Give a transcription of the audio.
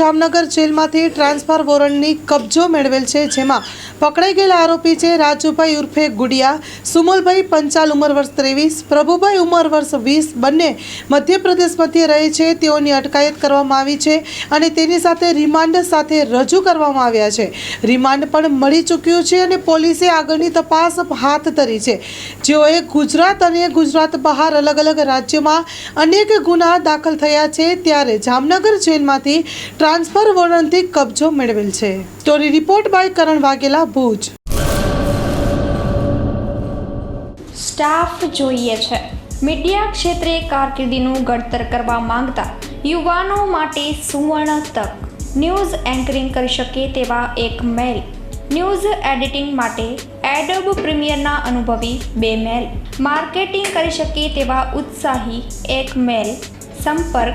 જામનગર જેલમાંથી ટ્રાન્સફર વોરંટની કબજો મેળવેલ છે, જેમાં પકડાઈ ગયેલા આરોપી છે રાજુભાઈ ઉર્ફે ગુડિયા, સુમલભાઈ પંચાલ ઉંમર વર્ષ ત્રેવીસ, પ્રભુભાઈ ઉંમર વર્ષ વીસ, બંને મધ્યપ્રદેશ મધ્યે રહે છે. તેઓની અટકાયત કરવામાં આવી છે અને તેની સાથે રિમાન્ડ સાથે રજૂ કરવામાં આવ્યા છે. રિમાન્ડ પણ મળી ચૂક્યું છે અને પોલીસે આગળની તપાસ હાથ ધરી છે. જેઓએ ગુજરાત અને ગુજરાત બહાર અલગ અલગ રાજ્યમાં અનેક ગુના દાખલ થયા છે. ત્યારે જામનગર જેલમાંથી ટ્રાન્સફર વોરંટથી કબજો મેળવેલ છે. Story report by Karan Vaghela, Bhuj. Staff જોઈએ છે. મીડિયા ક્ષેત્રે કારકિર્દીનું ઘડતર કરવા માંગતા યુવાનો માટે સુવર્ણ તક. ન્યૂઝ એન્કરિંગ કરી શકે તેવા એક મેલ. ન્યૂઝ એડિટિંગ માટે એડોબ પ્રીમિયરના અનુભવી બે મેલ. માર્કેટિંગ કરી શકે તેવા ઉત્સાહી એક મેલ. સંપર્ક